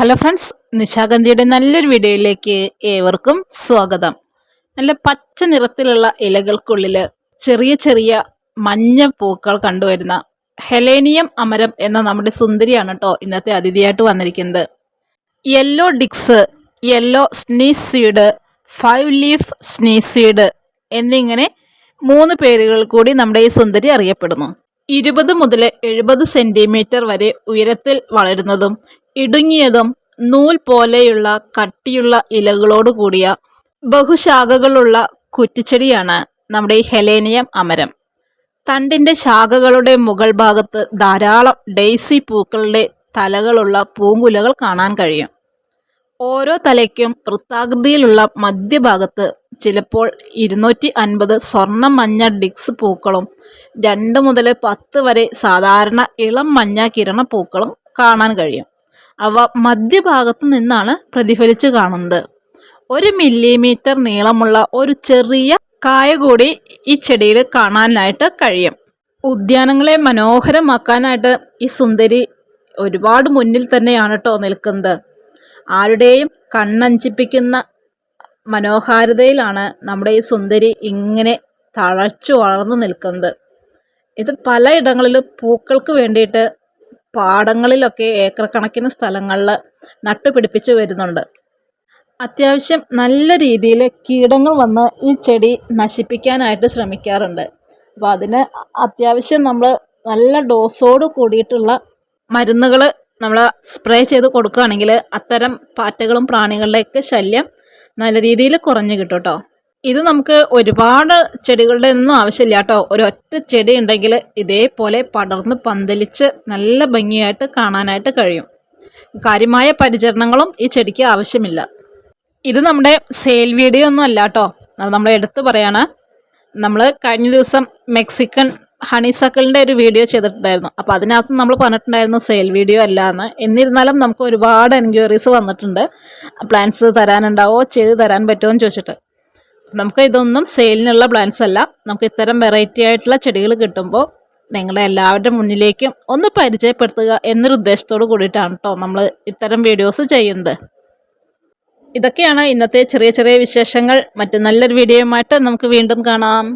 Hello friends നിശാഗന്ധിയുടെ നല്ലൊരു വീഡിയോയിലേക്ക് ഏവർക്കും സ്വാഗതം. നല്ല പച്ച നിറത്തിലുള്ള ഇലകൾക്കുള്ളിൽ ചെറിയ ചെറിയ മഞ്ഞ പൂക്കൾ കണ്ടുവരുന്ന ഹെലേനിയം അമരം എന്ന നമ്മുടെ സുന്ദരിയാണ് കേട്ടോ ഇന്നത്തെ അതിഥിയായിട്ട് വന്നിരിക്കുന്നത്. Yellow ഡിക്സ് yellow sneeze seed five leaf sneeze seed എന്നിങ്ങനെ മൂന്ന് പേരുകൾ കൂടി നമ്മുടെ ഈ സുന്ദരി അറിയപ്പെടുന്നു. ഇരുപത് മുതൽ എഴുപത് സെന്റിമീറ്റർ വരെ ഉയരത്തിൽ വളരുന്നതും ഇടുങ്ങിയതും നൂൽ പോലെയുള്ള കട്ടിയുള്ള ഇലകളോട് കൂടിയ ബഹുശാഖകളുള്ള കുറ്റിച്ചെടിയാണ് നമ്മുടെ ഈ ഹെലേനിയം അമരം. തണ്ടിന്റെ ശാഖകളുടെ മുകൾ ഭാഗത്ത് ധാരാളം ഡെയ്സി പൂക്കളുടെ തലകളുള്ള പൂങ്കുലകൾ കാണാൻ കഴിയും. ഓരോ തലയ്ക്കും വൃത്താകൃതിയിലുള്ള മധ്യഭാഗത്ത് ചിലപ്പോൾ ഇരുന്നൂറ്റി അൻപത് സ്വർണ മഞ്ഞ ഡിക്സ് പൂക്കളും രണ്ട് മുതൽ പത്ത് വരെ സാധാരണ ഇളം മഞ്ഞ കിരണ പൂക്കളും കാണാൻ കഴിയും. അവ മധ്യഭാഗത്തു നിന്നാണ് പ്രതിഫലിച്ച് കാണുന്നത്. ഒരു മില്ലിമീറ്റർ നീളമുള്ള ഒരു ചെറിയ കായ കൂടി ഈ ചെടിയിൽ കാണാനായിട്ട് കഴിയും. ഉദ്യാനങ്ങളെ മനോഹരമാക്കാനായിട്ട് ഈ സുന്ദരി ഒരുപാട് മുന്നിൽ തന്നെയാണ് കേട്ടോ നിൽക്കുന്നത്. ആരുടെയും കണ്ണഞ്ചിപ്പിക്കുന്ന മനോഹാരിതയിലാണ് നമ്മുടെ ഈ സുന്ദരി ഇങ്ങനെ തഴച്ചു വളർന്നു നിൽക്കുന്നത്. ഇത് പലയിടങ്ങളിലും പൂക്കൾക്ക് വേണ്ടിയിട്ട് പാടങ്ങളിലൊക്കെ ഏക്കർ കണക്കിന് സ്ഥലങ്ങളിൽ നട്ടുപിടിപ്പിച്ച് വരുന്നുണ്ട്. അത്യാവശ്യം നല്ല രീതിയിൽ കീടങ്ങൾ വന്ന് ഈ ചെടി നശിപ്പിക്കാനായിട്ട് ശ്രമിക്കാറുണ്ട്. അപ്പോൾ അതിന് അത്യാവശ്യം നമ്മൾ നല്ല ഡോസോട് കൂടിയിട്ടുള്ള മരുന്നുകൾ നമ്മൾ സ്പ്രേ ചെയ്ത് കൊടുക്കുകയാണെങ്കിൽ അത്തരം പാറ്റകളും പ്രാണികളുടെയൊക്കെ ശല്യം നല്ല രീതിയിൽ കുറഞ്ഞു കിട്ടും കേട്ടോ. ഇത് നമുക്ക് ഒരുപാട് ചെടികളുടെ ഒന്നും ആവശ്യമില്ല കേട്ടോ. ഒരൊറ്റ ചെടി ഉണ്ടെങ്കിൽ ഇതേപോലെ പടർന്ന് പന്തലിച്ച് നല്ല ഭംഗിയായിട്ട് കാണാനായിട്ട് കഴിയും. കാര്യമായ പരിചരണങ്ങളും ഈ ചെടിക്ക് ആവശ്യമില്ല. ഇത് നമ്മുടെ സെയിൽ വീഡിയോ ഒന്നും അല്ല കേട്ടോ. നമ്മൾ എടുത്തു പറയാണ്. നമ്മൾ കഴിഞ്ഞ ദിവസം മെക്സിക്കൻ ഹണിസക്കിളിന്റെ ഒരു വീഡിയോ ചെയ്തിട്ടുണ്ടായിരുന്നു. അപ്പോൾ അതിനകത്ത് നമ്മൾ പറഞ്ഞിട്ടുണ്ടായിരുന്നു സെയിൽ വീഡിയോ അല്ല എന്ന്. എന്നിരുന്നാലും നമുക്ക് ഒരുപാട് എൻക്വയറീസ് വന്നിട്ടുണ്ട്. പ്ലാൻസ് തരാനുണ്ടാവോ ചെയ്ത് തരാൻ പറ്റുമോ എന്ന് ചോദിച്ചിട്ട്. നമുക്ക് ഇതൊന്നും സെയിലിനുള്ള പ്ലാന്റ്സ് അല്ല. നമുക്ക് ഇത്തരം വെറൈറ്റി ആയിട്ടുള്ള ചെടികൾ കിട്ടുമ്പോൾ നിങ്ങളെ എല്ലാവരുടെ മുന്നിലേക്കും ഒന്ന് പരിചയപ്പെടുത്തുക എന്നൊരു ഉദ്ദേശത്തോട് കൂടിയിട്ടാണ് കേട്ടോ നമ്മൾ ഇത്തരം വീഡിയോസ് ചെയ്യുന്നത്. ഇതൊക്കെയാണ് ഇന്നത്തെ ചെറിയ ചെറിയ വിശേഷങ്ങൾ. മറ്റു നല്ലൊരു വീഡിയോയുമായിട്ട് നമുക്ക് വീണ്ടും കാണാം.